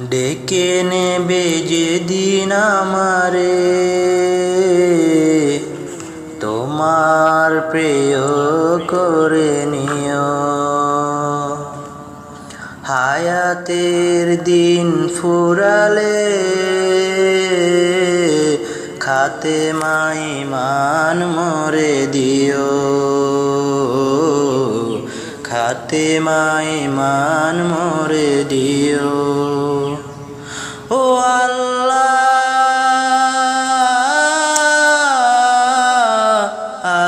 ডেকে নেবে যেদিন আমারে। তোমার প্রিয় করে নিও। হায়াতের দিন ফুরালে খাতে মাইমান মরে দিও। খাতে মাইমান মরে দিও। ও আল্লাহ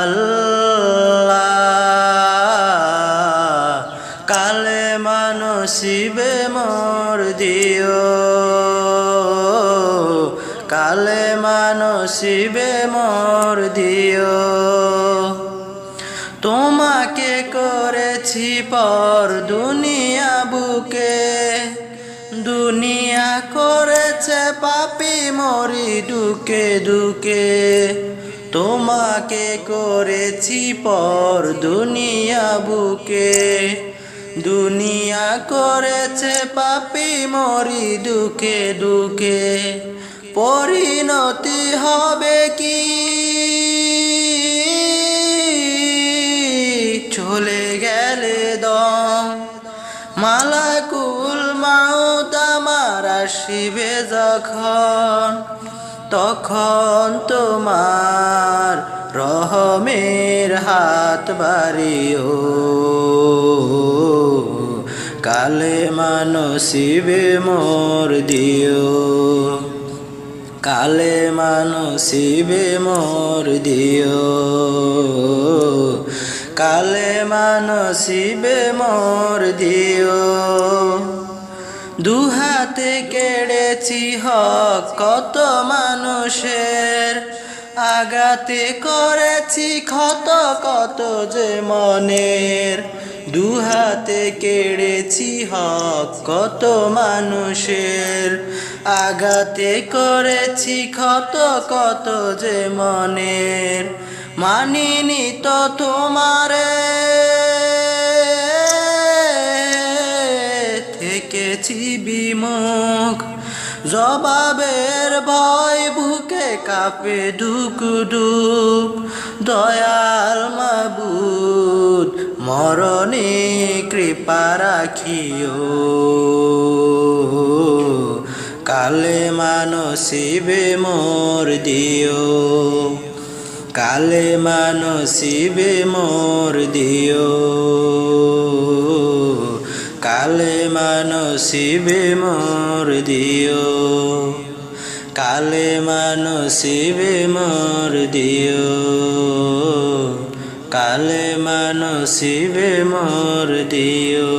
আল্লাহ, কালে মানসিবে মর দিও। কালে মানসিবে মর দিও। তোমাকে করেছি পর দুনিয়া বুকে। দুনিয়া করেছে পাপি মরি দুকে দুকে। তোমাকে করেছি পর দুনিয়া বুকে। দুনিয়া করেছে পাপি মরি দুকে দুকে। পরিণতি হবে কি আসিবে যখন, তখন তোমার রহমের হাত বাড়িও। কালে মানসিবে মোর দিও। কালে মানসিবে মোর দিও। কালে মানসিবে মোর দিও। দুহাতে কেড়েছি হক, কত মানুষের আগাতে করেছি, ক্ষত কত যে মনের। দুহাতে কেড়েছি হক, কত মানুষের আগাতে করেছি, ক্ষত কত যে মনের। মানিনি তো তোমারে। থেকেছি বিমুখ। জবাবের ভয় বুকে কাপে দুক ডুব দয়াল মাবুদ, মরণে কৃপা রাখিও। কালে মানসিবে মোর দিও। কালে মানসিবে মোর দিও। মানসিবে মোর দিও। কালে মানসিবে মোর দিও। কালে মানসিবে মোর দিও।